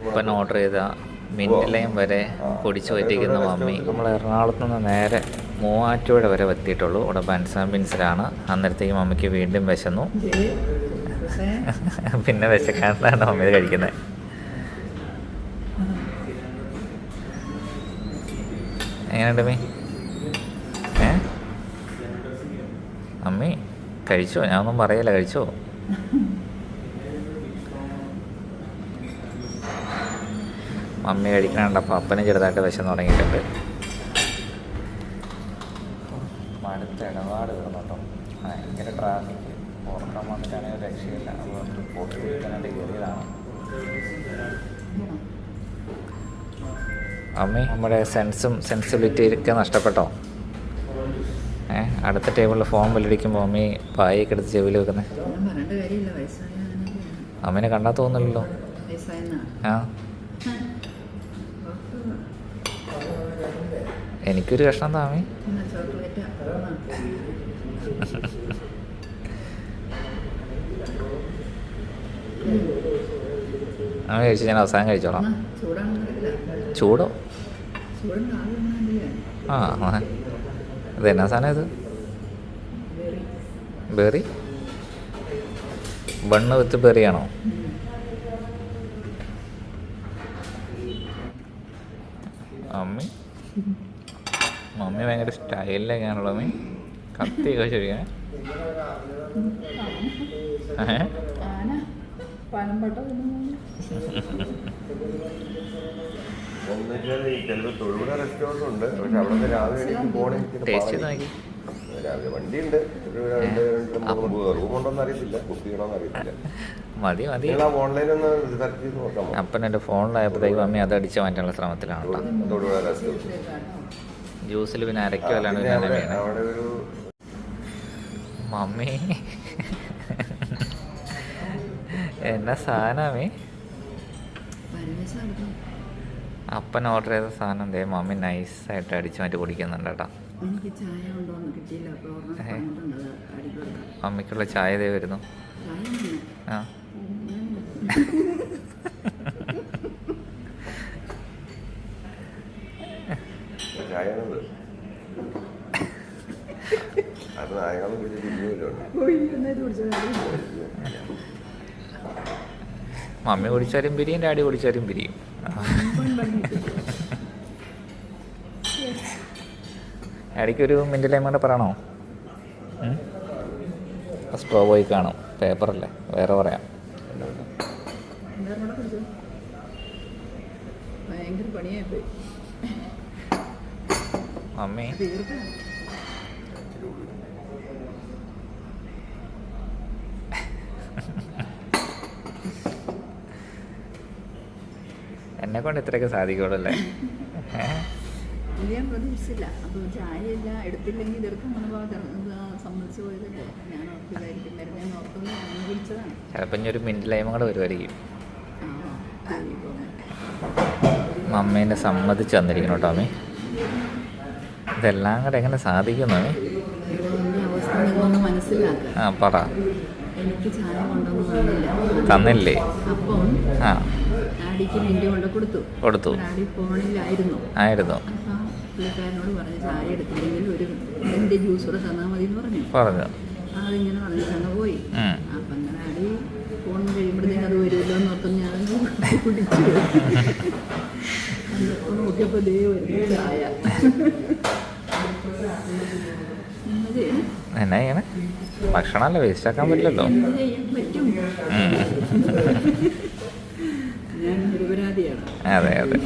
ഇപ്പം ഓർഡർ ചെയ്ത ലൈൻ വരെ പൊടിച്ചു പറ്റിക്കുന്ന മമ്മി. നമ്മൾ എറണാകുളത്ത് നിന്ന് നേരെ മൂവാറ്റുപുഴ വരെ എത്തിയിട്ടുള്ളൂ ഇവിടെ ബൻസാം ബിൻസിലാണ് അന്നേരത്തേക്ക് മമ്മിക്ക് വീണ്ടും വിശന്നു. പിന്നെ വിശക്കാണ്ടാണ് മമ്മി കഴിക്കുന്നത് എങ്ങനെയുണ്ട് മീ ഏ? അമ്മി കഴിച്ചോ? ഞാനൊന്നും പറയല്ല കഴിച്ചോ? മമ്മി കഴിക്കണുണ്ടപ്പോൾ അപ്പനും ചെറുതായിട്ട് വിശന്ന് തുടങ്ങിയിട്ടുണ്ട്. മടുത്ത ഇടപാട് വരുന്നുണ്ടോ ഭയങ്കര ട്രാഫിക് ഉറക്കം വന്നിട്ടാണെങ്കിൽ രക്ഷയില്ല. അതുകൊണ്ട് പോട്ട് കൊടുക്കാനായിട്ട് കയറിയതാണ്. അമ്മി നമ്മുടെ സെൻസും സെൻസിബിലിറ്റിയും ഒക്കെ നഷ്ടപ്പെട്ടോ? ഏ അടുത്ത ടേബിളിൽ ഫോൺ ബില്ലടിക്കുമ്പോൾ അമ്മി പായൊക്കെ എടുത്ത് ചെവിയിൽ വെക്കുന്നത്. അമ്മേനെ കണ്ടാൽ തോന്നില്ലല്ലോ ആ. എനിക്കൊരു കഷ്ണം താമേ. അങ്ങനെ കഴിച്ച് അമ്മ ഞാൻ അവസാനം കഴിച്ചോളാം. ചൂടോ? ആ. ഇത് എന്നാ സാധനം ഇത്? ബെറി? ബണ്ണ് വിത്ത് ബെറിയാണോ? മമ്മി മമ്മി ഭയങ്കര കത്തിയൊക്കെ ഉണ്ട്. പക്ഷെ രാവിലെ എനിക്ക് പോകണമെങ്കിൽ ടേസ്റ്റ് നോക്കി. രാവിലെ വണ്ടിയുണ്ട്. ഒരു രണ്ട് രണ്ട് മൂന്ന് റൂമുണ്ടോന്ന് അറിയത്തില്ല. ബുക്ക് ചെയ്യണമെന്ന് അറിയത്തില്ല. മതി മതി. നിങ്ങൾ ആ ഓൺലൈനിൽ ഒന്ന് സെർച്ച് ചെയ്ത് നോക്കാമോ? അപ്പം എന്റെ ഫോണിലായപ്പോഴത്തേക്ക് മമ്മി അത് അടിച്ചു മാറ്റാനുള്ള ശ്രമത്തിലാണ് കേട്ടോ. തൊഴുപുഴ റെസ്റ്റോറന്റ് ജ്യൂസിൽ പിന്നെ അരക്കുമല്ലാണ് മമ്മി. എന്നാ സാധനമേ? അപ്പൻ ഓർഡർ ചെയ്ത സാധനം ദേ മമ്മി നൈസായിട്ട് അടിച്ചു മാറ്റി കുടിക്കുന്നുണ്ട് കേട്ടോ. മമ്മിക്കുള്ള ചായ ദേ വരുന്നു. ആ. ചായയാണത്. അത് നായകളും എന്നിട്ട് കുടിച്ചത് മമ്മി കുടിച്ചാലും പിരിയും ഡാഡി കുടിച്ചാലും പിരിയും. ഡാഡിക്കൊരു കൂടെ പറയണോ? സ്ട്രോ പോയി കാണും. പേപ്പറല്ലേ വേറെ പറയാം. ഭയങ്കര പണിയായി പോയി. തീർക്കാം എന്നെ കൊണ്ട് ഇത്രയൊക്കെ സാധിക്കുള്ളല്ലേ? ഞാൻ പ്രതീക്ഷിച്ചില്ല അപ്പോൾ ചായയില്ല എടുത്തില്ലെങ്കിൽ ഇതെടുക്കാൻ മനോഭാവം സമ്മതിച്ചു പോയതല്ലേ? ഞാൻ ഓർത്തില്ലായിരിക്കും വരുന്നതെന്ന് ഞാൻ വിളിച്ചതാണ്. ചിലപ്പോൾ ഇനി ഒരു മിന്റ് ലൈമും കൂടെ വരുമായിരിക്കും. മമ്മീനെ സമ്മതിച്ച് തന്നിരിക്കണം കേട്ടോ അമ്മി ഇതെല്ലാം കൂടെ എങ്ങനെ സാധിക്കും മമ്മി ഇവിടെ എന്റെ അവസ്ഥ നിങ്ങളൊന്ന് മനസ്സിലാക്കുക ആ പറ. തന്നില്ല. ആ. കൊടുത്തു. ആയിരുന്നു. പറഞ്ഞു പറഞ്ഞു. പറഞ്ഞു. അതിങ്ങനെ പറഞ്ഞു അങ്ങ് പോയി. അപ്പം അങ്ങനെ ഫോൺ കഴിയുമ്പോഴത്തേക്ക് അത് വരുമല്ലോ എന്ന് ഓർത്ത് ഞാൻ കുടിച്ചു. നോക്കിയപ്പോൾ ദേ വരുന്നു ചായ എന്താ ചെയ്യണേ എന്നാ ചെയ്യണേ? ഭക്ഷണമല്ല വേസ്റ്റ് ആക്കാൻ പറ്റില്ലല്ലോ. അതെ അതെ.